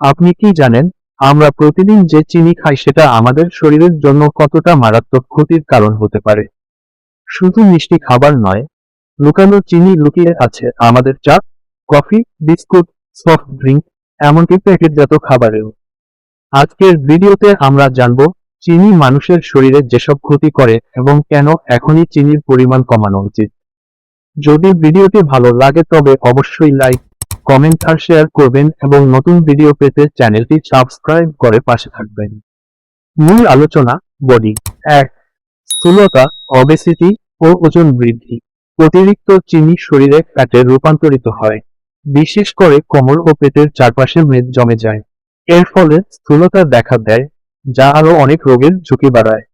আপনি কি জানেন, আমরা প্রতিদিন যে চিনি খাই সেটা আমাদের শরীরের জন্য কতটা মারাত্মক ক্ষতির কারণ হতে পারে? শুধু মিষ্টি খাবার নয়, লুকানো চিনি লুকিয়ে আছে আমাদের চা, কফি, বিস্কুট, সফট ড্রিঙ্ক, এমনকি প্যাকেটজাত খাবারেও। আজকের ভিডিওতে আমরা জানব, চিনি মানুষের শরীরে যেসব ক্ষতি করে এবং কেন এখনই চিনির পরিমাণ কমানো উচিত। যদি ভিডিওটি ভালো লাগে তবে অবশ্যই লাইক কমেন্ট আর শেয়ার করবেন এবং নতুন ভিডিও পেতে চ্যানেলটি সাবস্ক্রাইব করে পাশে থাকবেন। মূল আলোচনা বডি এক, স্থূলতা অবেসিটি ও ওজন বৃদ্ধি। অতিরিক্ত চিনি শরীরে ফ্যাটে রূপান্তরিত হয়। বিশেষ করে কোমর ও পেটের চারপাশে মেদ জমে যায়। এর ফলে স্থূলতা দেখা দেয়, যা আরও অনেক রোগের ঝুঁকি বাড়ায়।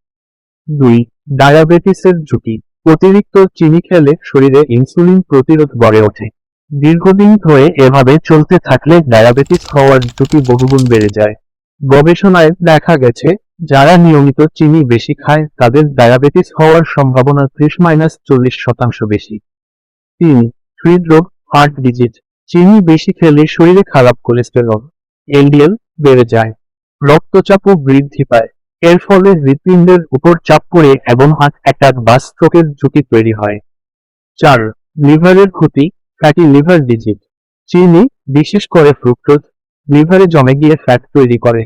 দুই ডায়াবেটিসের ঝুঁকি। অতিরিক্ত চিনি খেলে শরীরে ইনসুলিন প্রতিরোধ গড়ে ওঠে। দীর্ঘদিন ধরে এভাবে চলতে থাকলে ডায়াবেটিস হওয়ার ঝুঁকি বহুগুণ বেড়ে যায়। গবেষণায় দেখা গেছে, যারা নিয়মিত চিনি বেশি খায়, তাদের ডায়াবেটিস হওয়ার সম্ভাবনা ত্রিশ মাইনাস চল্লিশ শতাংশ বেশি। তিন, হৃদরোগ, হার্ট ডিজিজ। চিনি বেশি খেলে শরীরে খারাপ কোলেস্টেরল, এলডিএল বেড়ে যায়। রক্তচাপও বৃদ্ধি পায়। এর ফলে হৃৎপিণ্ডের উপর চাপ পড়ে এবং হার্ট অ্যাটাক বা স্ট্রোকের ঝুঁকি তৈরি হয়। চার, লিভারের ক্ষতি। ফ্যাটি লিভার ডিজিজ চিনি, বিশেষ করে ফ্রুক্টোজ লিভারে জমে গিয়ে ফ্যাট তৈরি করে।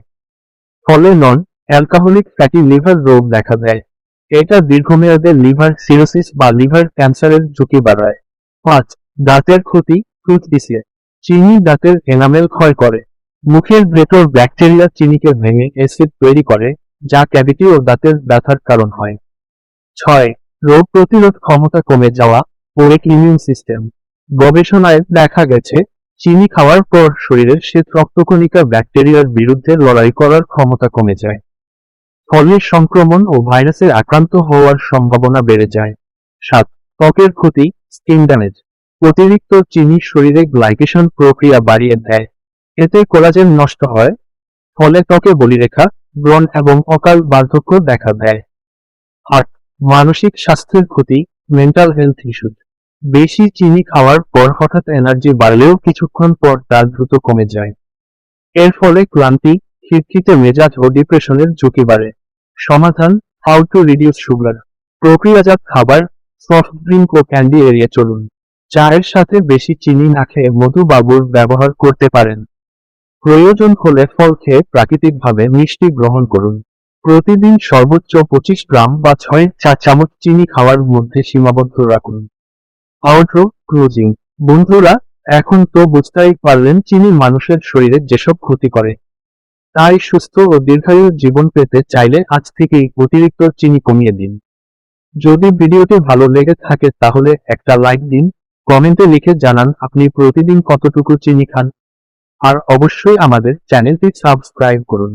ফলে নন অ্যালকোহলিক ফ্যাটি লিভার রোগ দেখা দেয়। এটা দীর্ঘমেয়াদে লিভার সিরোসিস বা লিভার ক্যান্সারের ঝুঁকি বাড়ায়। পাঁচ, দাঁতের ক্ষতি টুথ ডিসিয়ে চিনি দাঁতের এনামেল ক্ষয় করে। মুখের ভেতর ব্যাকটেরিয়া চিনিকে ভেঙে অ্যাসিড তৈরি করে, যা ক্যাভিটি ও দাঁতের ব্যথার কারণ হয়। ছয়, রোগ প্রতিরোধ ক্ষমতা কমে যাওয়া ওয়েক ইমিউন সিস্টেম গবেষণায় দেখা গেছে, চিনি খাওয়ার পর শরীরের শ্বেত রক্তকণিকা ব্যাকটেরিয়ার বিরুদ্ধে লড়াই করার ক্ষমতা কমে যায়। ফলে সংক্রমণ ও ভাইরাসের আক্রান্ত হওয়ার সম্ভাবনা বেড়ে যায়। সাত, ত্বকের ক্ষতি, স্কিন ড্যামেজ। অতিরিক্ত চিনি শরীরে গ্লাইকেশন প্রক্রিয়া বাড়িয়ে দেয়। এতে কোলাজেন নষ্ট হয়, ফলে ত্বকে বলিরেখা, ব্রণ এবং অকাল বার্ধক্য দেখা দেয়। আট, মানসিক স্বাস্থ্যের ক্ষতি, মেন্টাল হেলথ ইস্যু বেশি চিনি খাওয়ার পর হঠাৎ এনার্জি বাড়লেও কিছুক্ষণ পর তা দ্রুত কমে যায়। এর ফলে ক্লান্তি, খিটখিটে মেজাজ ও ডিপ্রেশনের ঝুঁকি বাড়ে। সমাধান হাউ টু রিডিউস সুগার প্রক্রিয়াজাত খাবার সফট ড্রিঙ্ক ও ক্যান্ডি এড়িয়ে চলুন। চায়ের সাথে বেশি চিনি না খেয়ে মধু বাবুর ব্যবহার করতে পারেন। প্রয়োজন হলে ফল খেয়ে প্রাকৃতিকভাবে মিষ্টি গ্রহণ করুন। প্রতিদিন সর্বোচ্চ পঁচিশ গ্রাম বা ছয় চা চামচ চিনি খাওয়ার মধ্যে সীমাবদ্ধ রাখুন। আউটরো ক্লোজিং বন্ধুরা, এখন তো বুঝতেই পারলেন চিনি মানুষের শরীরে যেসব ক্ষতি করে। তাই সুস্থ ও দীর্ঘায়ু জীবন পেতে চাইলে আজ থেকেই অতিরিক্ত চিনি কমিয়ে দিন। যদি ভিডিওটি ভালো লেগে থাকে তাহলে একটা লাইক দিন, কমেন্টে লিখে জানান আপনি প্রতিদিন কতটুকু চিনি খান। আর অবশ্যই আমাদের চ্যানেলটি সাবস্ক্রাইব করুন।